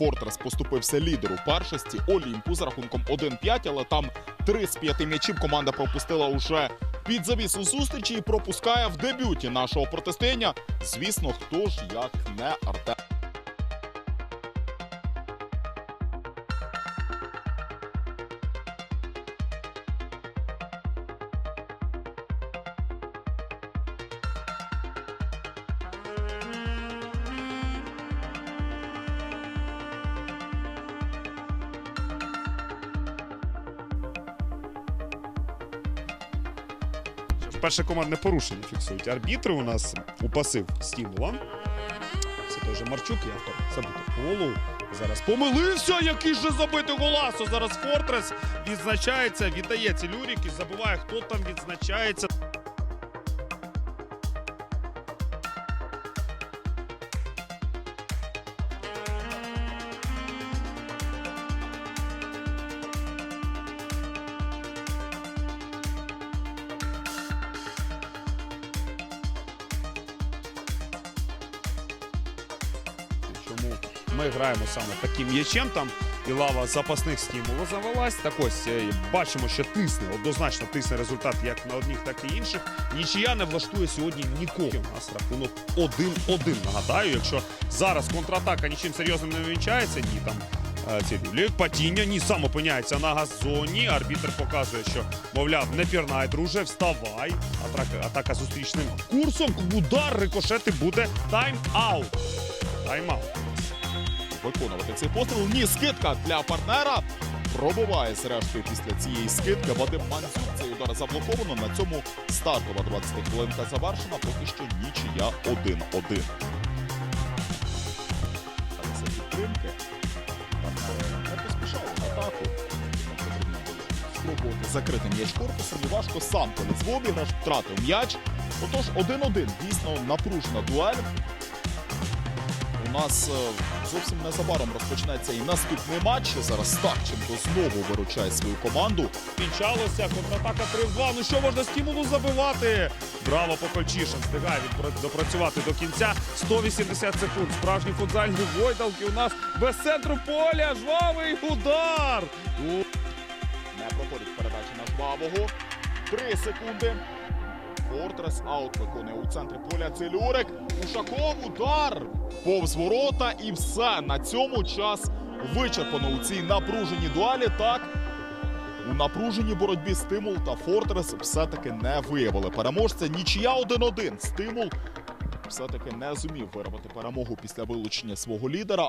Фортрес поступився лідеру першості Олімпу з рахунком 1-5, але там 3 з 5 м'ячів команда пропустила уже під завісу зустрічі і пропускає в дебюті нашого протистояння. Звісно, хто ж як не Артем. Перше командне порушення фіксують. Арбітри у нас у пасив стимула. Це же Марчук, і автор забитий голу. Зараз помилився, який же забитий голасо. Зараз Фортрес відзначається, віддає цілюрік і забуває, хто там відзначається. Чому ми граємо саме таким м'ячем там і лава запасних стимулів завелась. Так ось е, бачимо, що тисне, однозначно тисне результат як на одних, так і інших. Нічия не влаштує сьогодні нікого. У нас рахунок 1-1. Нагадаю, якщо зараз контратака нічим серйозним не вінчається, ні там. е, Ці падіння, ні, сам опиняється на газоні. Арбітр показує, що, мовляв, не пірнай, друже, вставай. Атака, атака зустрічним курсом. Удар рикошети буде тайм-аут. Тайм-аут. виконувати цей постріл. Ні, скидка для партнера. Пробиває зрештою після цієї скидки. Вадим Мандзюк. Цей удар заблоковано. На цьому стартова 20 хвилинка завершена. Поки що нічия 1-1. Аліса підтримки. Партнери не поспішали в атаку. Спробувати закрити м'яч корпусом. Важко сам поліз в обіграш, втратив м'яч. Отож, 1-1. Дійсно напружена дуель. У нас е, зовсім незабаром розпочнеться і наступний матч. Зараз Старченко знову виручає свою команду. Кінчалося, контратака 3-2. Ну що можна стимулу забивати? Браво, Покольчишин встигає відпра- допрацювати до кінця. 180 секунд. Справжні футзальні гойдалки у нас без центру поля. Жвавий удар. Не проходить передача на жвавого. Три секунди. Фортрес аут виконує у центрі поля Целюрик. Ушаков удар. Повз ворота і все. На цьому час вичерпано у цій напруженій дуалі. Так, у напруженій боротьбі стимул та Фортрес все-таки не виявили переможця. Нічия 1-1. Стимул все-таки не зумів виробити перемогу після вилучення свого лідера.